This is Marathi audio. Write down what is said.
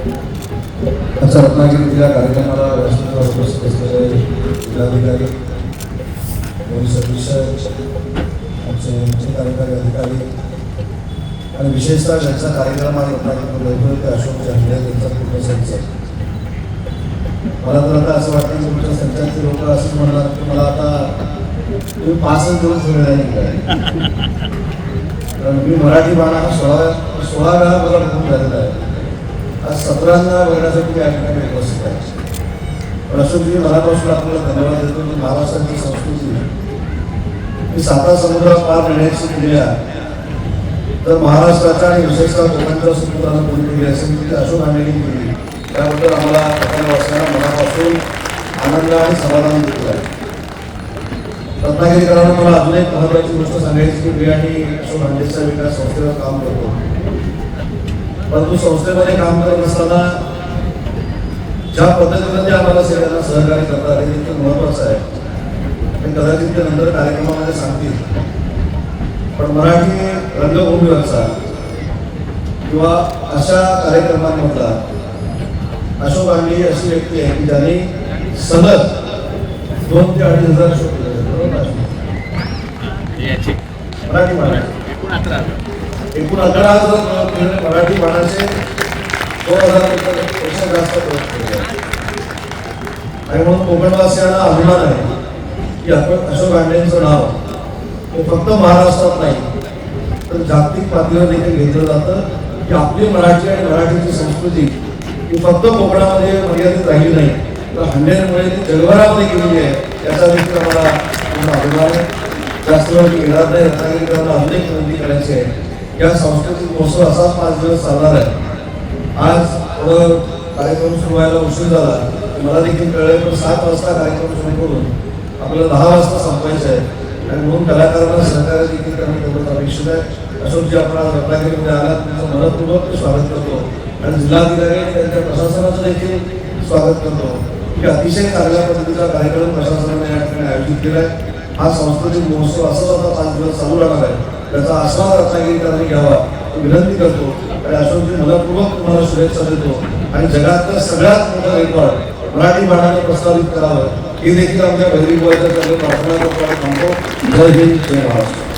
आजच्या रत्नागिरीतल्या कार्यक्रमाला राष्ट्रीय उपस्थित असलेले जिल्हाधिकारी पोलीस अधीक्षक आमचे मुख्य कार्यकारी अधिकारी आणि विशेषतः ज्यांचा कार्यक्रम आज रत्नागिरीमध्ये होतो ते अशोक चांगले त्यांचा पूर्ण संच. मला तर आता असं वाटतं की तुमच्या संचाचे लोक असं म्हणणार की मला आता तुम्ही पाचच दिवस वेळ नाही कारण मी मराठी बाणा हा सोळा सोळा वेळा मला बघून झालेला आहे सतरांना बघण्यासाठी या ठिकाणी उपस्थित आहे. पण अशोकजी मनापासून आपल्याला धन्यवाद देतो की महाराष्ट्राची संस्कृती ही साता समुद्र पार नेण्याची क्रिया तर महाराष्ट्राच्या आणि विशेषतः कोकणच्या समुद्राला कोणी केली असेल ती अशोक आंबेनी केली. त्याबद्दल आम्हाला वाचताना मनापासून आनंद आणि समाधान देतो. आहे रत्नागिरीकरांना मला अजून एक महत्त्वाची गोष्ट सांगायची की मी आणि अशोक हांडेच्या विकास संस्थेवर काम करतो. परंतु संस्थेमध्ये काम करत असताना ज्या पद्धतीनं ते आम्हाला सगळ्यांना सहकार्य करतात हे देखील महत्वाचं आहे. आणि कदाचित ते नंतर कार्यक्रमामध्ये सांगतील. पण मराठी रंगभूमीवरचा किंवा अशा कार्यक्रमांमधला अशोक आंबे अशी व्यक्ती आहे की ज्यांनी सलग दोन ते अडीच हजार शो केले. बरोबर? ना? याची मराठी बाणा एकूण अकरा हजार मराठी बाणाचे दोन हजारपेक्षा जास्त आणि म्हणून कोकणवासियांना अभिमान आहे की आपण अशोक आंडेंचं नाव हे फक्त महाराष्ट्रात नाही तर जागतिक पातळीवर देखील घेतलं जातं की आपली मराठी आणि मराठीची संस्कृती ही फक्त कोकणामध्ये मर्यादित राहिली नाही तर हंडेमुळे ती जगभरामध्ये गेलेली आहे त्याचा देखील आम्हाला अभिमान आहे. जास्त वेळ घेणार नाही रत्नागिरीकरांना अनेक विनंती करायची आहे. या सांस्कृतिक महोत्सव असाच पाच दिवस चालणार आहे. आज थोडं कार्यक्रम सुरू व्हायला उशीर झाला. मला देखील कळलं पण सात वाजता कार्यक्रम सुरू करून आपल्याला दहा वाजता संपायचं आहे. आणि म्हणून कलाकारांना सहकार्य देखील करणं तेवढंच अपेक्षित आहे. अशोकजी आपण आज रत्नागिरीमध्ये आलात. तुमचं मनपूर्वक स्वागत करतो. आणि जिल्हाधिकारी त्यांच्या प्रशासनाचं देखील स्वागत करतो. की अतिशय चांगल्या पद्धतीचा कार्यक्रम प्रशासनाने या ठिकाणी आयोजित केला आहे हा सांस्कृतिक महोत्सव असंच आता पाच दिवस चालू राहणार आहे. त्याचा आस्वाद रत्नागिरीकरांनी घ्यावा. विनंती करतो. आणि अशोकजी म्हणजे मनपूर्वक तुम्हाला शुभेच्छा देतो. आणि जगातलं सगळ्यात मोठा रेकॉर्ड मराठी बाणाने प्रस्तावित करावं. हे देखील आमच्या बहिरी प्रार्थना करतो थांबतो जय हिंद जय महाराष्ट्र.